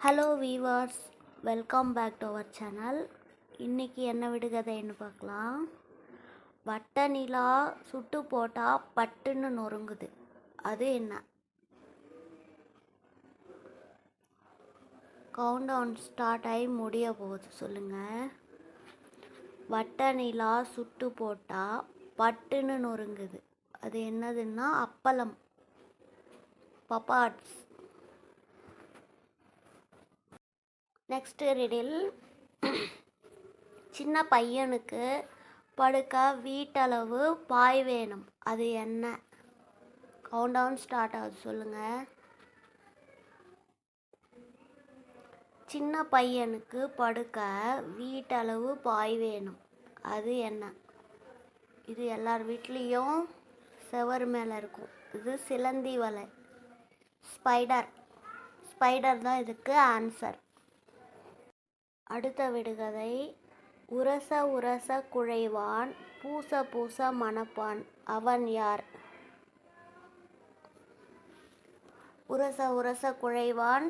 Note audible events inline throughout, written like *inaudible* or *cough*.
Hello viewers welcome back to our channel இன்றைக்கி என்ன விடுகதைன்னு பார்க்கலாம். வட்ட நிலா சுட்டு போட்டால் பட்டுன்னு நொறுங்குது. அது என்ன? கவுண்ட் டவுன் ஸ்டார்ட் ஆகி முடிய போகுது சொல்லுங்கள் வட்ட நிலா சுட்டு போட்டால் பட்டுன்னு நொறுங்குது. அது என்னதுன்னா அப்பளம். பப்பாட்ஸ் நெக்ஸ்ட் ரிடில் *clears throat* சின்ன பையனுக்கு படுக்க வீட்டளவு பாய் வேணும். அது என்ன? கவுண்ட் டவுன் ஸ்டார்ட் ஆகுது சொல்லுங்கள் சின்ன பையனுக்கு படுக்க வீட்டளவு பாய் வேணும். அது என்ன? இது எல்லார் வீட்லேயும் செவர் மேலே இருக்கும். இது சிலந்தி வலை. ஸ்பைடர் ஸ்பைடர் தான் இதுக்கு ஆன்சர் அடுத்த விடுகதை உரச உரச குழைவான் பூச பூச மணப்பான் அவன் யார்? உரச உரச குழைவான்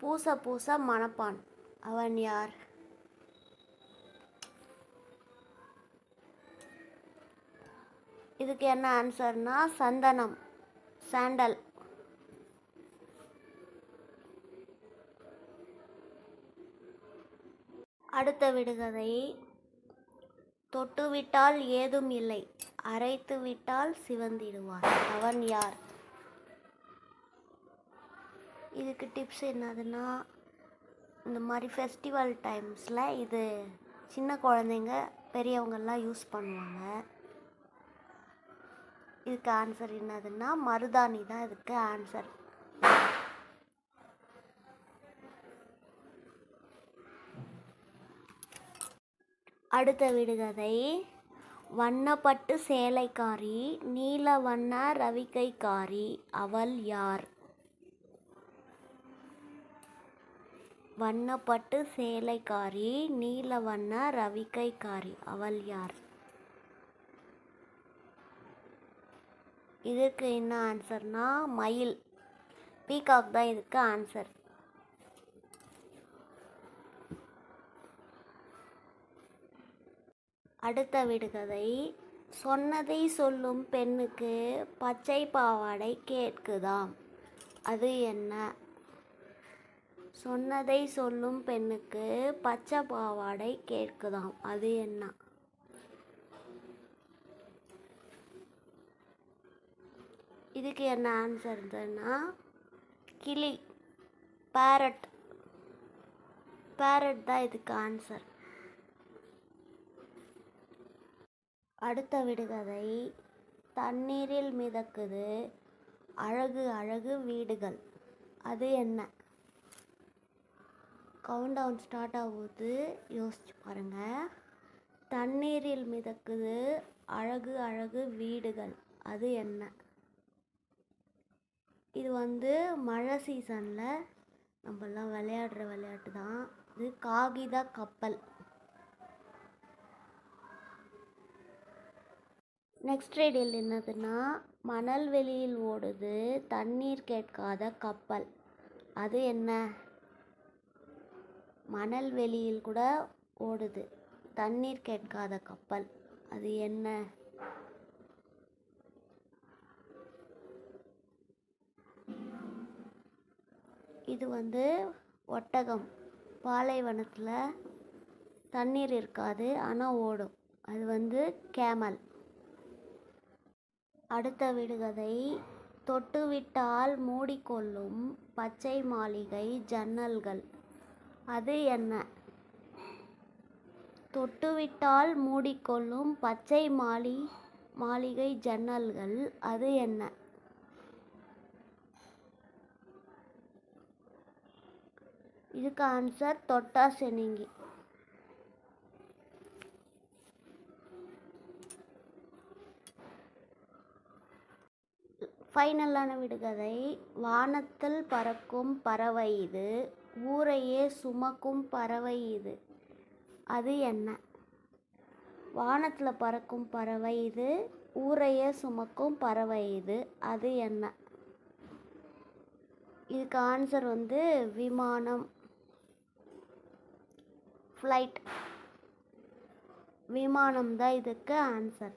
பூச பூச மணப்பான் அவன் யார்? இதுக்கு என்ன ஆன்சர்னா சந்தனம் சாண்டல் அடுத்த விடுகதை. தொட்டுவிட்டால் ஏதும் இல்லை. அரைத்து விட்டால் சிவந்திடுவார். அவன் யார்? இதுக்கு டிப்ஸ் என்னதுன்னா இந்த மாதிரி ஃபெஸ்டிவல் டைம்ஸில் இது சின்ன குழந்தைங்க பெரியவங்கெல்லாம் யூஸ் பண்ணுவாங்க. இதுக்கு ஆன்சர் என்னதுன்னா மருதாணி தான் இதுக்கு ஆன்சர் அடுத்த விடுகதை. வண்ணப்பட்டு சேலைக்காரி நீல வண்ண ரவிக்கைக்காரி அவள் யார்? வண்ணப்பட்டு சேலைக்காரி நீல வண்ண ரவிக்கைக்காரி அவள் யார்? இதுக்கு என்ன ஆன்சர்னா மயில். பீகாக் தான் இதுக்கு ஆன்சர் அடுத்த விடுகதை சொன்னதை சொல்லும் பெண்ணுக்கு பச்சை பாவாடை கேட்குதாம். அது என்ன? சொன்னதை சொல்லும் பெண்ணுக்கு பச்சை பாவாடை கேட்குதாம். அது என்ன? இதுக்கு என்ன ஆன்சர் ஆன்சர்னா கிளி பேரட் பேரட் தான் இதுக்கு ஆன்சர் அடுத்த விடுகதை தண்ணீரில் மிதக்குது அழகு அழகு வீடுகள். அது என்ன? கவுண்ட் டவுன் ஸ்டார்ட் ஆகுது. யோசிச்சு பாருங்கள் தண்ணீரில் மிதக்குது அழகு அழகு வீடுகள். அது என்ன? இது வந்து மழை சீசனில் நம்மலாம் விளையாடுற விளையாட்டு தான் இது காகித கப்பல். நெக்ஸ்ட் ரீடில் என்னதுன்னா மணல் வெளியில் ஓடுது தண்ணீர் கேட்காத கப்பல். அது என்ன? மணல் வெளியில் கூட ஓடுது தண்ணீர் கேட்காத கப்பல். அது என்ன? இது வந்து ஒட்டகம். பாலைவனத்தில் தண்ணீர் இருக்காது ஆனால் ஓடும். அது வந்து கேமல். அடுத்த விடுகதை. தொட்டுவிட்டால் மூடிக்கொள்ளும் பச்சை மாளிகை ஜன்னல்கள். அது என்ன? தொட்டுவிட்டால் மூடிக்கொள்ளும் பச்சை மாளி மாளிகை ஜன்னல்கள். அது என்ன? இதுக்கு ஆன்சர் தொட்டா செனிங்கி ஃபைனலான விடுகதை வானத்தில் பறக்கும் பறவை இது ஊரையே சுமக்கும் பறவை இது. அது என்ன? வானத்தில் பறக்கும் பறவை இது ஊரையே சுமக்கும் பறவை இது அது என்ன? இதுக்கு ஆன்சர் வந்து விமானம். ஃப்ளைட் விமானம் தான் இதுக்கு ஆன்சர்